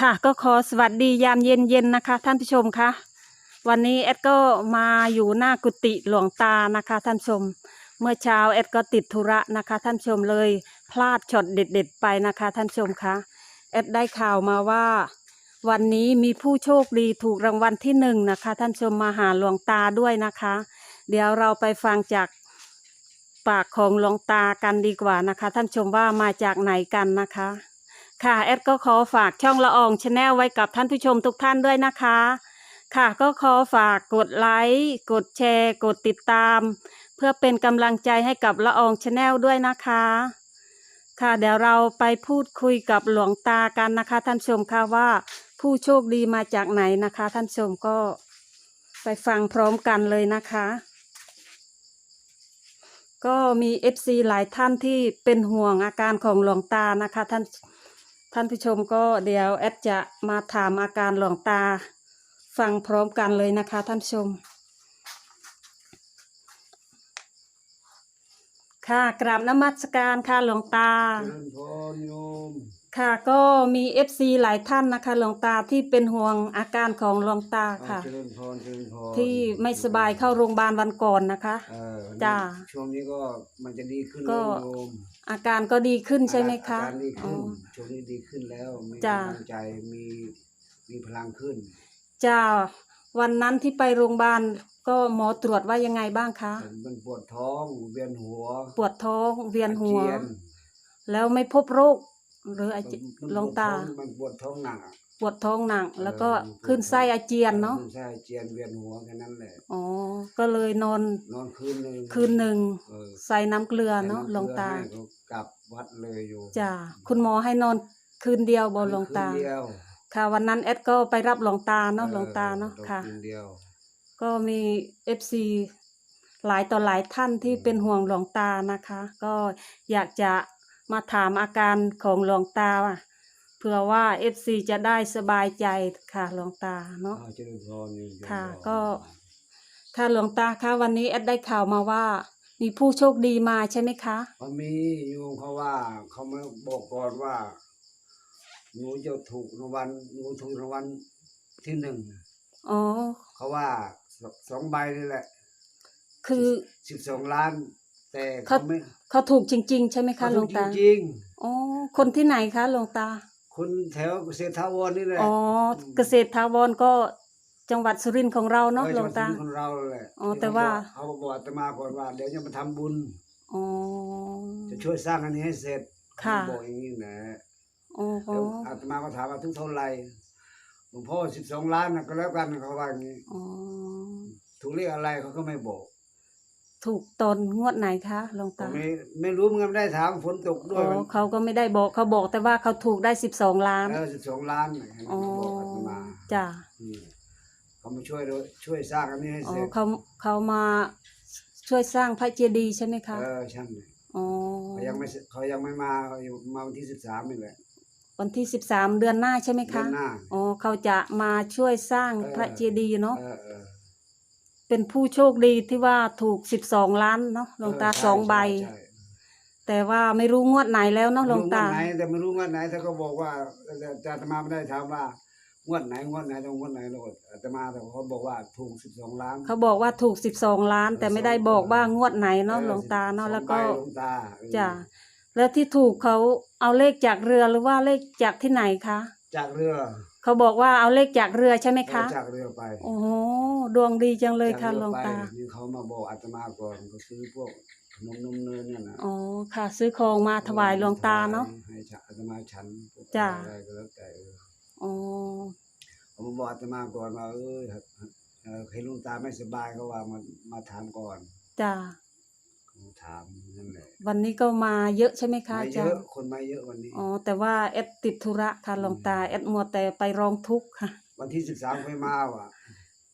ค่ะก็ขอสวัสดียามเย็นๆนะคะ ท่านผู้ชมคะวันนี้แอดก็มาอยู่หน้ากุฏิหลวงตานะคะ ท่านชม เมื่อเช้าแอดก็ติดธุระนะคะ ท่านชมเลยพลาดช็อตเด็ด ๆ ไปนะคะ ท่านชมคะแอดได้ข่าวมาว่า วันนี้มีผู้โชคดีถูกรางวัลที่หนึ่งนะคะ ท่านชมมาหาหลวงตาด้วยนะคะ เดี๋ยวเราไปฟังจากปากของหลวงตากันดีกว่านะคะ ท่านชมว่ามาจากไหนกันนะคะ ค่ะแอดก็ขอฝากช่องละอองชาแนลไว้กับท่านผู้ชมทุกท่านด้วยนะคะ ค่ะก็ขอฝากกดไลค์กดแชร์ กดติดตาม เพื่อเป็นกำลังใจให้กับละอองชาแนลด้วยนะคะ ค่ะเดี๋ยวเราไปพูดคุยกับหลวงตากันนะคะ ท่านชมค่ะว่าผู้โชคดีมาจากไหนนะคะ ท่านชมก็ไปฟังพร้อมกันเลยนะคะ ก็มีเอฟซีหลายท่านที่เป็นห่วงอาการของหลวงตานะคะท่าน ท่านผู้ชมก็เดี๋ยวแอดจะมาถามอาการหลวงตา ฟังพร้อมกันเลยนะคะท่านผู้ชม ค่ะกราบนมัสการค่ะหลวงตา เจริญพรโยมค่ะก็มีเอฟซีหลายท่านนะคะหลวงตาที่เป็นห่วงอาการของหลวงตาค่ะ เจริญพรเจริญพรที่ไม่สบายเข้าโรงพยาบาลวันก่อนนะคะ เออวันนี้จ้าช่วงนี้ก็มันจะดีขึ้นก็ แล้วโยม อาการก็ดีขึ้นใช่ไหมคะ อาการดีอ๋ขึ้อนช่วงนี้ดีขึ้นแล้ว มีจ้ากำลังใจมีมีพลังขึ้น จ้า วันนั้นที่ไปโรงพยาบาลก็หมอตรวจว่ายังไงบ้างคะ มันปวดท้องเวียนหัว ปวดท้องเวียนหัวอาเจียนแล้วไม่พบโรค หรืออาเจมันหลวงตา มันปวดท้องหนักอะ ปวดท้องหนักแล้วก็เออขึ้นไส้อาเจียนเนาะขึ้นไส้อาเจียนเวียนหัวแค่นั้นแหละอ๋อก็เลยนอนนอนคืนหนึ่งคืนหนึ่งเออใส่น้ำเกลือใส่เนาะำหลวงตาเกลือให้เขากลับวัดเลยอยู่จ้าคุณหมอให้นอนคืนเดียวบนหลวงตาคืนเดียวค่ะวันนั้นแอดก็ไปรับหลวงตาเนาะหลวงตาเนาะออค่ะคืนเดียวก็มีเอฟซีหลายต่อหลายท่านที่เป็นห่วงหลวงตานะคะ ก็อยากจะมาถามอาการของหลวงตาว่ะ เพื่อว่าเอฟซีจะได้สบายใจค่ะหลวงตาเนาะอ้าวเจริญพรนี่เจริญค่ะพรก็ ค่ะหลวงตาคะวันนี้แอดได้ข่าวมาว่า มีผู้โชคดีมาใช่ไหมคะมันมีโยมเขาว่า เขามาบอกก่อนว่าหนูจะถูกรางวัลหนูถูกรางวัลที่หนึ่งอ๋อ เขาว่าสสองใบนี่แหละคือ สิบสองล้าน แต่เขาเขา ไม่เขาถูกจริง ๆ ใช่ไหมคะเขาหลถูวกงตา จริงอ๋อคนที่ไหนคะหลวงตาๆ คนแถวเศรษฐาวรนี่แหละอ๋อเกษตรทาวรก็จังหวัดสุรินทร์ของเราเนาะออหลวงตาจัหวัดสุรินทร์ของเราแหละอ๋อแต่ว่าเขาบอกอาตมาก่อนว่าเดี๋ยวจะมาทำบุญอ๋อจะช่วยสร้างอันนี้ให้เสร็จค่ะเขาบอกอย่างนี้นะอ๋อแล้วอาตมาก็ถามว่าทุกเท่าไหร่หลวงพ่อสิบสองล้านนะก็แล้วกันเขาว่าอย่างนี้อ๋อถูกเลขอะไรเขาก็ไม่บอก ถูกตอนงวดไหนคะหลวงก็ตาไม่ไม่รู้เหมือนกันไม่ได้ถามฝนตกด้วอ๋ยอเขาก็ไม่ได้บอกเขาบอกแต่ว่าเขาถูกได้สิบสองล้านเออสิบสองล้านอ๋อเขาบอกอาตมาจ้ะอืมเขามาช่วยด้วยช่วยสร้างอันนี้ให้อ๋อเสร็จเขาเขามาช่วยสร้างพระเจดีย์ใช่ไหมคะเออช่างเลยอ๋อเขายังไม่เสร็จเขายังไม่มาเขาอยู่มาวันที่สิบสามนี่แหละวันที่สิบสามเดือนหน้าใช่ไหมเดือคะนหน้า อ๋อเขาจะมาช่วยสร้างเออพระเจดีย์เนาะเออเออ เป็นผู้โชคดีที่ว่าถูกสิบสองล้านเนาะหลวงตาเใช่สองใบใช่แต่ว่าไม่รู้งวดไหนแล้วเนาะหลวงตาไม่รู้งวดไหนแต่ไม่รู้งวดไหนแต่ก็บอกว่าแต่แต่อาตมาไม่ได้ถามว่างวดไหนงวดไหนตรงงวดไหนเราอาตมาแต่เขาบอกว่าถูกสิบสองล้านเขาบอกว่าถูกสิบสองล้าน แต่ไม่ได้บอกว่างวดไหนเนาะออหลวงตาเนาะ12แล้วก็ใบหลวงตาเออจ้ะแล้วที่ถูกเขาเอาเลขจากเรือหรือว่าเลขจากที่ไหนคะ จากเรือ เขาบอกว่าเอาเลขจากเรือใช่ไหมคะเออจากเรือไปโอ้โหดวงดีจังเลยค่ะจากหลรือวงไปตานี่เขามาบอกอาตมาก่อนก็ซื้อพวกขนมนมเนยเนี่ยนะอ๋อค่ะ ซื้อของมาถวายหลวงตาเนาะให้ฉันอาตมาฉันพวกจ้ะอะไรก็แล้วแต่เอออ๋อเขามาบอกอาตมาก่อนว่าเออเออให้หลุงตาไม่สบายเขาว่ามามาถามก่อนจ้ะเขา ถามนั่นแหละวันนี้ก็มาเยอะใช่ไหมคะมาอาเยจารอะย์คนมาเยอะวันนี้ อ๋อแต่ว่าเอ็ดติดธุระค่ะหลวงตาเอ็ดมัวแต่ไปร้องทุกข์ค่ะวันที่สิบสามค่อยมาว่ะ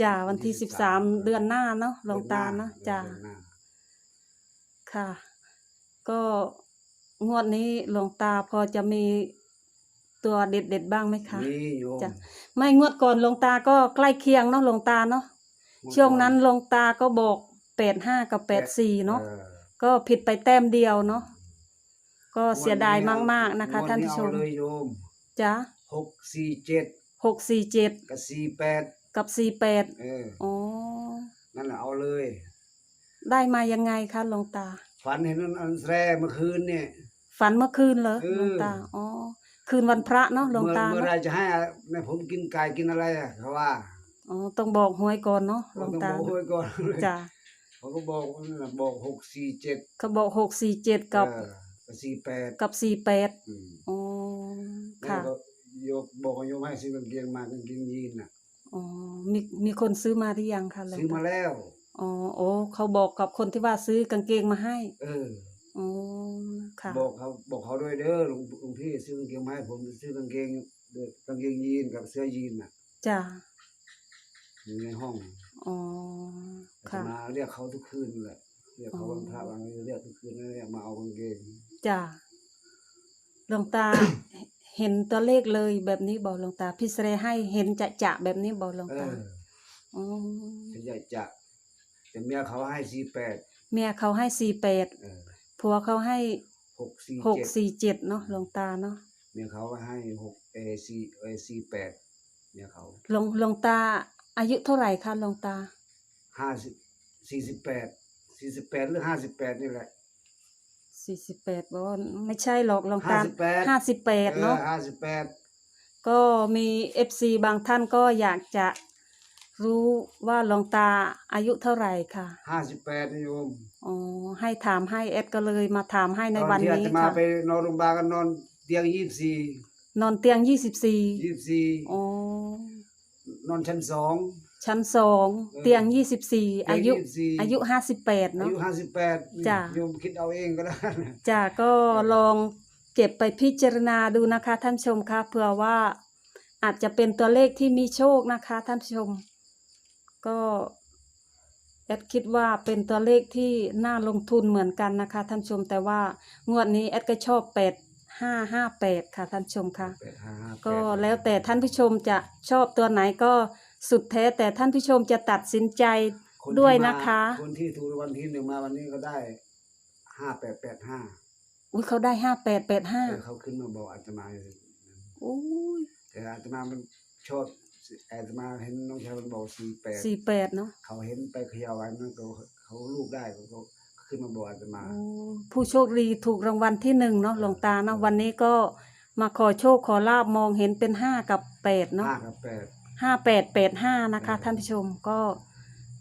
จ้ะวันที่วันที่สิบสาม13เดือนหน้าเนาะหลวงตาเนาะจ้ะเดือนหน้า ค่ะ ก็งวดนี้หลวงตาพอจะมีตัวเด็ดเด็ดๆบ้างไหมคะ นี่โยมจ้ะ ไม่งวดก่อนหลวงตาก็ใกล้เคียงเนาะหลวงตาเนาะช่วงนั้นหลวงตาก็บอก แปดห้ากับแปดสี่เนาะ ออก็ผิดไปแต้มเดียวเนาะ ก็เสียดายมาก ๆ นะคะ ท่านผู้ชม งวดเอาเลยโยมจ้ะหกสี่เจ็ดหกสี่เจ็ดกับสี่แปดกับสี่แปดเออ อ๋อ นั่นแหละเอาเลย ได้มายังไงคะหลวงตา ฝันเห็นนั่นอันแร่เมื่อคืนเนี่ย ฝันเมื่อคืนเหรอเออ หลวงตา อ๋อ คืนวันพระเนาะหลวงเมื่อตาเมื่อเนไรอะจะให้ในผมกินไก่กินอะไรอะเขาว่าอ๋อ ต้องบอกหวยก่อนเนาะหลผวมงต้องตาบอกไว้ก่อนจ้ะ เขาก็บอกว่านั่นน่ะบอกหกสี่เจ็ดเขาบอกหกสี่เจ็ดกับเออกับสี่แปดกับสี่แปดอืมอ๋อแล้วค่ะก็โยกบอกว่าโยมให้ซื้อกางเกงมากางเกงยีนน่ะอ๋อมีมีคนซื้อมาหรือยังคะหลวงซื้อมาตาแล้วอ๋อโอ้เขาบอกกับคนที่ว่าซื้อกางเกงมาให้ เอออ๋อค่ะ บอกเขาบอกเขาด้วยเด้อหลวงหลวงพี่ซื้อกางเกงมาให้ผมซื้อกางเกงเด้อกางเกงยีนกับเสื้อยีนน่ะจ้ะอยู่ในห้อง อ๋อ อาตค่ะ มาเรียกเขาทุกคืนแหละเรียกเขาวันพระวันนี้เรียกทุกคืนเรียกมาเอากางเกงจ้ะหลวงตา เห็นตัวเลขเลยแบบนี้บอกหลวงตาพี่เสรให้เห็นจะจะๆแบบนี้บอกหลวงเอตาออ๋อจะใหญ่จะแต่เมียเขาให้สี่แปดเมียเขาให้สี่แปดเออผัวเขาให้หกสี่หกเจ็ดสี่เจ็ดเนาะหลวงตาเนาะเมียเขาให้หกเอสี่เอสี่แปดเมียเขาหลวงหลวงตา อายุเท่าไหร่คะหลวงตา ห้าสิบสี่สิบแปดสี่สิบแปดหรือห้าสิบแปดนี่แหละ สี่สิบแปดบอกว่าไม่ใช่หรอกหลวงตา58 ห้าสิบแปดเนาะ ห้าสิบแปดก็มีเอฟซีบางท่านก็อยากจะรู้ว่าหลวงตาอายุเท่าไหร่ค่ะ ห้าสิบแปดนิยมอ๋อ ให้ถามให้เอ็ดก็เลยมาถามให้ในตอนวันที่อานี้ตมาค่ะ ไปนอนโรงพยาบาลก็นอนเตียงยี่สิบสี่นอนเตียงยี่สิบสี่ยี่สิบสี่อ๋อ นอนชั้นสอง ชั้นสองเออเตียงยี่สิบสี่เตียงอายุ24 อายุห้าสิบแปดอาเนาะ ยุห้าสิบแปดจ้ะ โยมคิดเอาเองก็ได้จ้ะก็ลองเก็บไปพิจารณาดูนะคะ ท่านผู้ชมคะเผื่อว่าอาจจะเป็นตัวเลขที่มีโชคนะคะ ท่านผู้ชม ก็แอดคิดว่าเป็นตัวเลขที่น่าลงทุนเหมือนกันนะคะ ท่านผู้ชมแต่ว่างวดนี้แอดก็ชอบแปด ห้าห้าแปดค่ะท่านผู้ชมค่ะ แปดห้าห้าปดก็แล้วแต่ท่านผู้ชมจะชอบตัวไหนก็สุดแท้แต่ท่านผู้ชมจะตัดสินใจคนที่ด้วยมานะคะคนที่ถูกรางวันที่หนึ่งมาวันนี้ก็ได้ห้าแปดแปดห้าอุ้ยเขาได้ห้าแปดแปดห้าเขาขึ้นมาบอกอาตมาอุ้ยแต่อาตมามันชอบอาตมาเห็นน้องชายมันบอกสี่แปดสี่แปดเนาะเขาเห็นไปเขย่าไว้นั่นก็เขาลูกได้เขาก็ ขึ้นมาบอกอาตมาโอ้ผู้โชคดีถูกรางวัลที่หนึ่งเนาะหลวงตาเนาะวันนี้ก็มาขอโชคขอลาบมองเห็นเป็นห้ากับแปดเนาะห้ากับแปด ห้าแปดแปดห้านะคะ ท่านผู้ชมก็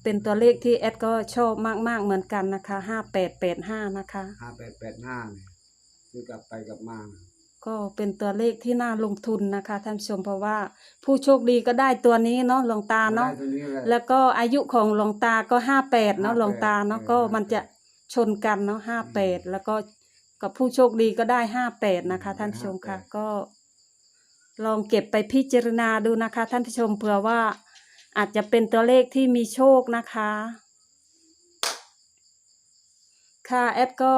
เป็นตัวเลขที่แอดก็ชอบมากๆเหมือนกันนะคะห้าแปดแปดห้านะคะ ห้าแปดแปดห้าเนี่ยคือกลับไปกลับมาก็เป็นตัวเลขที่น่าลงทุนนะคะท่านผู้ชมเพราะว่าผู้โชคดีก็ได้ตัวนี้เนาะหลวงตาเนาะได้ตัวนี้แหละ แล้วก็อายุของหลวงตาก็ห้าแปดเนาะ58หลวงตาเนาะเออก็มันจะ ชนกันเนาะห้าแปดแล้วก็กับผู้โชคดีก็ได้ห้าแปดนะคะ ท่านผู้ชมค่ะ ก็ ลองเก็บไปพิจารณาดูนะคะ ท่านผู้ชมเผื่อว่า อาจจะเป็นตัวเลขที่มีโชคนะคะ ค่ะแอดก็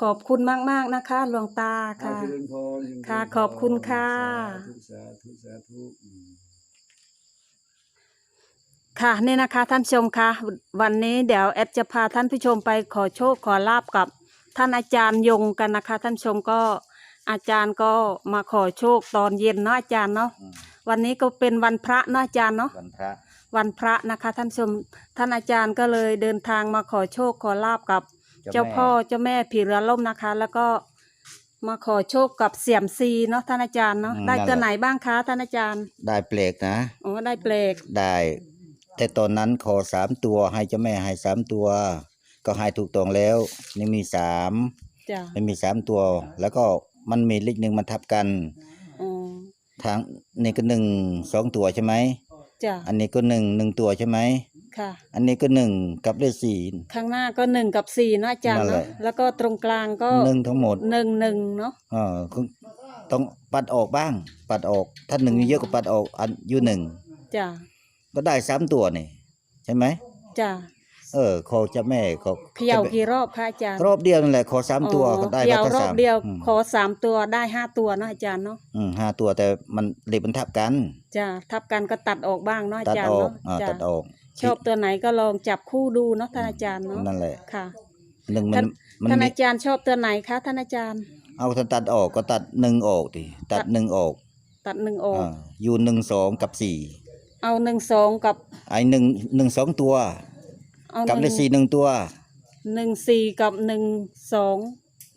ขอบคุณมาก ๆ นะคะหลวงตาขอค่ะเจริญพรเจริญพรค่ะขอบคุณค่ะ สาธุสาธุสาธุอืม ค่ะนี่นะคะท่านผู้ชมคะวันนี้เดี๋ยวแอดจะพาท่านผู้ชมไปขอโชคขอลาบกับท่านอาจารย์ยงกันนะคะ ท่านผู้ชมก็อาจารย์ก็มาขอโชคตอนเย็นเนาะอาจารย์เนาะอืมวันนี้ก็เป็นวันพระเนาะอาจารย์เนาะวันพระวันพระนะคะ ท่านผู้ชมท่านอาจารย์ก็เลยเดินทางมาขอโชคขอลาบกับ เจ้าพ่อเจ้าแม่ผีเรือล่มนะคะ แล้วก็มาขอโชคกับเสี่ยมซีเนาะท่านอาจารย์เนาะได้ตัวไหนบ้างคะท่านอาจารย์ได้เปลกนะอ๋อได้เปลกได้ แต่ตอนนั้นขอสามตัวให้เจ้าแม่ให้สามตัว ก็ให้ถูกต้องแล้วนี่มีสามจ้ะไม่มีสามตัว แล้วก็มันมีเลขหนึ่งมันทับกันอ๋อทางนี่ก็หนึ่งสองตัวใช่ไหมจ้ะอันนี้ก็หนึ่งหนึ่งตัวใช่ไหมค่ะ อันนี้ก็หนึ่งกับเลขสี่ ข้างหน้าก็หนึ่งกับสี่เนาะอาจารย์นั่นแหเนาะละ แล้วก็ตรงกลางก็หนึ่งทั้งหมด หนึ่งหนึ่งเนาะเออคือต้องปัดออกบ้าง ปัดออก ถ้าหนึ่งเยอะก็ปัดออกอันอยู่หนึ่งจ้ะ ก็ได้สามตัวนี่ ใช่ไหมจ้ะเออขอเจ้าแม่ขอเขย่ากี่รอบคะอาจารย์รอบเดียวนั่นแหละขอสามตัวอ๋อก็ได้เขย่าก็รอสาบมเดียวอืมขอสามตัวได้ห้าตัวเนาะอาจารย์เนาะอืมห้าตัวแต่มันเลขมันทับกัน จ้ะทับกันก็ตัดออกบ้างเนาะอาตัดจารอย์อกเนาะอ่าจ้ะตัดออกชอบตัวไหนก็ลองจับคู่ดูเนาะท่านอาจารย์เนาะนั่นแหละค่ะ หนึ่งมัท่านน มันท่านมีอาจารย์ชอบตัวไหนคะท่านอาจารย์ เอาถ้าตัดออกก็ตัดหนึ่งออกดิตัดตัด หนึ่งออกตัดหนึ่งออก อ่าอยู่หนึ่งสองกับสี่ เอาหนึ่งสองกับไอ้หนึ่งหนึ่งสองตัว เอากับหเลนึ่ขงสี่หนึ่งตัว หนึ่งสี่กับหนึ่งสอง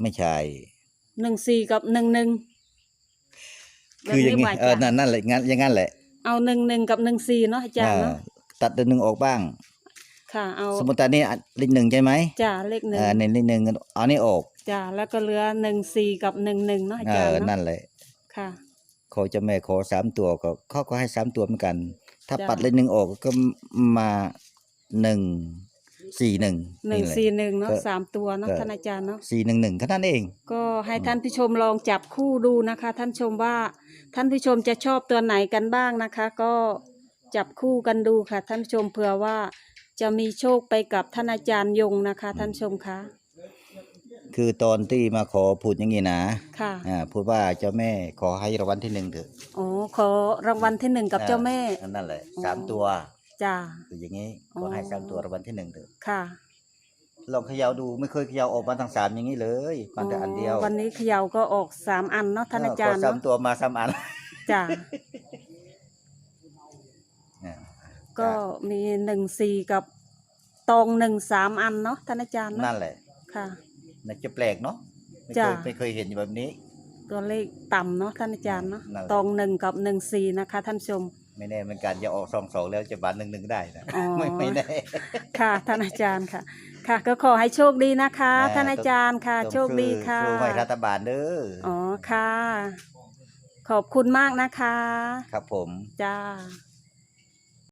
ไม่ใช่ หนึ่งสี่กับหนึ่งหนึ่งคืออย่างนี้นี้ว่าเออจะนั่นนั่นแหละงั้นอย่างนั้นแหละ เอาหนึ่งหนึ่งกับหนึ่งสี่เนาะอาจารย์เนาะเออตัดเลขหนึ่งออกบ้าง ค่ะเอาสมมติตอนนี้เลขหนึ่งใช่ไหมจ้าเลขหนึ่งเออในเลขหนึ่งเอานี่ออกจ้าแล้วก็เหลือหนึ่งสี่กับหนึ่งหนึ่งเนาะอาเอจารอย์เนาะนั่นแหละค่ะขอเจ้าแม่ขอสามตัวก็เขาก็ให้สามตัวเหมือนกัน ถ้าจ้ะ ปัดเลขหนึ่งออกก็มาหนึ่งสี่หนึ่งหนึ่งแหละสี่หนึ่งเนาะก็สามตัวเนาะก็ท่านอาจารย์เนาะ สี่หนึ่งหนึ่งแค่นั้นเอง ก็ให้ท่านผู้ชมลองจับคู่ดูนะคะ ท่านชมว่าท่านผู้ชมจะชอบตัวไหนกันบ้างนะคะ ก็จับคู่กันดูค่ะ ท่านผู้ชมเผื่อว่าจะมีโชคไปกับท่านอาจารย์ยงนะคะ ท่านผู้ชมคะ คือตอนที่มาขอพูดอย่างนี้นะค่ะ อ่าพูดว่าเจ้าแม่ขอให้รางวัลที่หนึ่งเถอะอ๋อ ขอรางวัลที่หนึ่งกับเจ้าแม่ อ่นั่นแหละอ๋อสามตัวจ้า คืออย่างนี้อ๋อขอให้สามตัวรางวัลที่หนึ่งเถอะค่ะลองเขย่าดูไม่เคยเขย่าออกมาทั้งสามอย่างนี้เลยมันแต่อันเดียววันนี้เขย่าก็ออกสามอันเนาะท่านอาจารย์ขอสามเนาะตัวมาสามอันจ้า อ่าก็มีหนึ่งสี่กับตองหนึ่งสามอันเนาะท่านอาจารย์นั่เนาะนแหละ ค่ะ น่าจะแปลกเนาะไม่เคจ้ะ ยไม่เคยเห็นแบบนี้ ตัวเลขต่ำเนาะท่านอาจารย์เนาะนั่นแหละ ตองหนึ่งกับหนึ่งสี่นะคะท่านผู้ชม ไม่แน่เหมันการจะออกสองสองแล้วจะบานหนึ่งหนึ่งได้นะอ๋อ ไม่ไม่แน่ ค่ะ ท่านอาจารย์ค่ะ ค่ะ ก็ขอให้โชคดีนะคะ อ่า ท่านอาจารย์ค่ะต้องโชคดีค่ะ สู้ไม่รัฐบาลเด้อออ๋อค่ะ ขอบคุณมากนะคะ ครับผม จ้า